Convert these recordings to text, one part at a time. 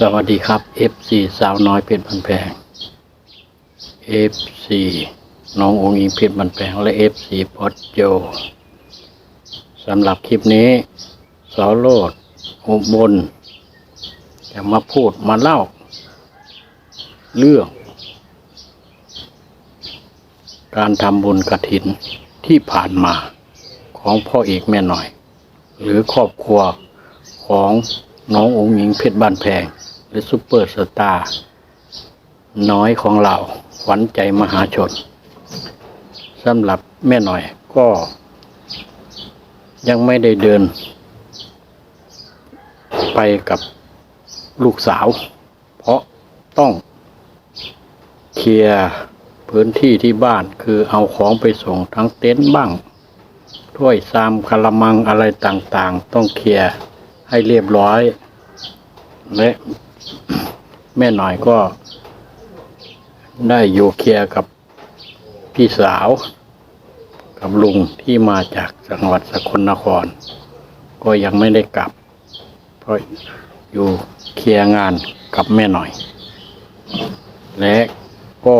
สวัสดีครับ FC สาวน้อยเพชรบันแพง FC น้ององค์อิงเพชรบันแพงและ FC พอดโจสำหรับคลิปนี้สอโลดอุบลจะมาพูดมาเล่า เรื่อง การทำบุญกระถินที่ผ่านมาของพ่อเอกแม่หน่อย หรือครอบครัวของน้ององค์หญิงเพชรบ้านแพง หรือซุปเปอร์สตาร์น้อยของเราขวัญใจมหาชนสำหรับแม่หน่อยก็ ยังไม่ได้เดิน ไปกับลูกสาว เพราะต้องเคลียร์พื้นที่ที่บ้านคือเอาของไปส่งทั้งเต็นท์บ้างถ้วยซามกะละมังอะไรต่างๆ ต้องเคลียร์ให้เรียบร้อย และ แม่หน่อยก็ ได้อยู่เคลียร์กับพี่สาว กับลุงที่มาจากจังหวัดสกลนคร ก็ยังไม่ได้กลับ เพราะอยู่เคลียร์งานกับแม่หน่อย และก็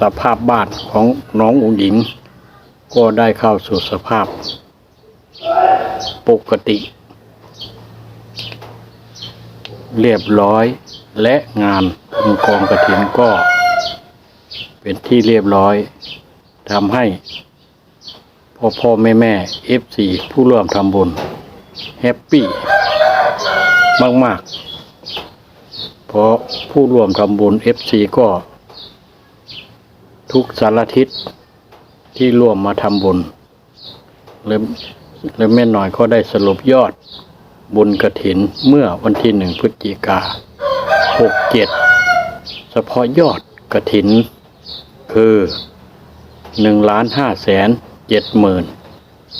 สภาพบ้านของน้องอุ๋งหญิง ก็ได้เข้าสู่สภาพปกติ เรียบร้อย และงานทำกองกระถินก็ เป็นที่เรียบร้อยทำให้พ่อพ่อแม่แม่เอฟซีผู้ร่วมทำบุญ แฮปปี้ มาก ๆ เพราะผู้ร่วมทำบุญเอฟซีก็ ทุกสารทิศที่ร่วมมาทำบุญและและแม่หน่อยก็ได้สรุปยอดบุญกระถินเมื่อวันที่หนึ่งพฤศจิกา หกเจ็ดเฉพาะยอดกระถิน คือหนึ่งล้านห้าแสนเจ็ดหมื่น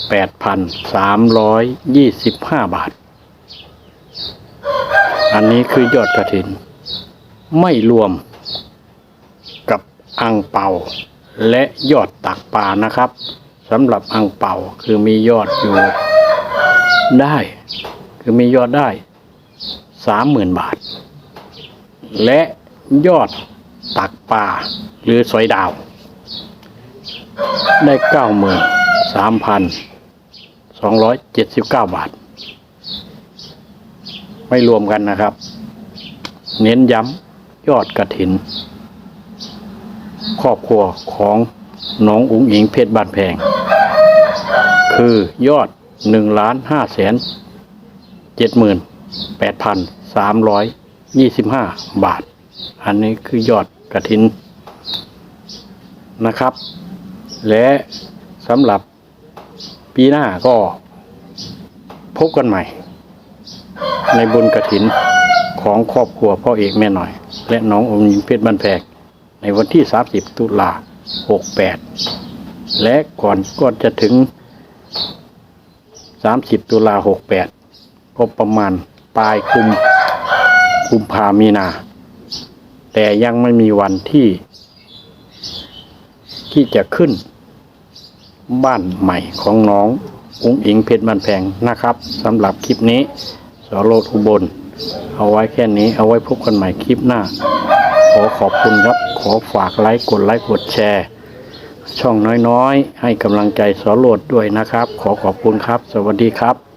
แปดพันสามร้อยยี่สิบห้าบาท อันนี้คือยอดกระถิน ไม่รวมกับอังเปาและยอดตักปลานะครับสำหรับอังเปาคือมียอดอยู่ได้ คือมียอดได้สามหมื่นบาท และยอดตักปลาหรือสอยดาว ได้เก้าหมื่นสามพันสองร้อยเจ็ดสิบเก้าบาท ไม่รวมกันนะครับ เน้นย้ำยอดกระถิน ครอบครัวของน้องอุ๋งอิงเพชรบ้านแพง คือยอดหนึ่งล้านห้าแสนเจ็ดหมื่นแปดพันสามร้อย ยี่สิบห้าบาท อันนี้คือยอดกระถินนะครับ และสำหรับปีหน้าก็พบกันใหม่ ในบุญกระถินของครอบครัวพ่อเอกแม่หน่อย และน้องอมยิ้มเพชรบ้านแพงในวันที่ 30 ตุลา68 และก่อนก่อนจะถึง 30 ตุลา68 ก็ประมาณปลายกุม กุมภามีนา แต่ยังไม่มีวันที่ ที่จะขึ้น บ้านใหม่ของน้องอุ้งอิงเพชรบ้านแพงนะครับสำหรับคลิปนี้สโรดอุบล เอาไว้แค่นี้เอาไว้พบกันใหม่คลิปหน้า ขอขอบคุณครับ ขอฝากไลค์กดไลค์กดแชร์ ช่องน้อยๆ ให้กำลังใจสโรดด้วยนะครับ ขอขอบคุณครับ สวัสดีครับ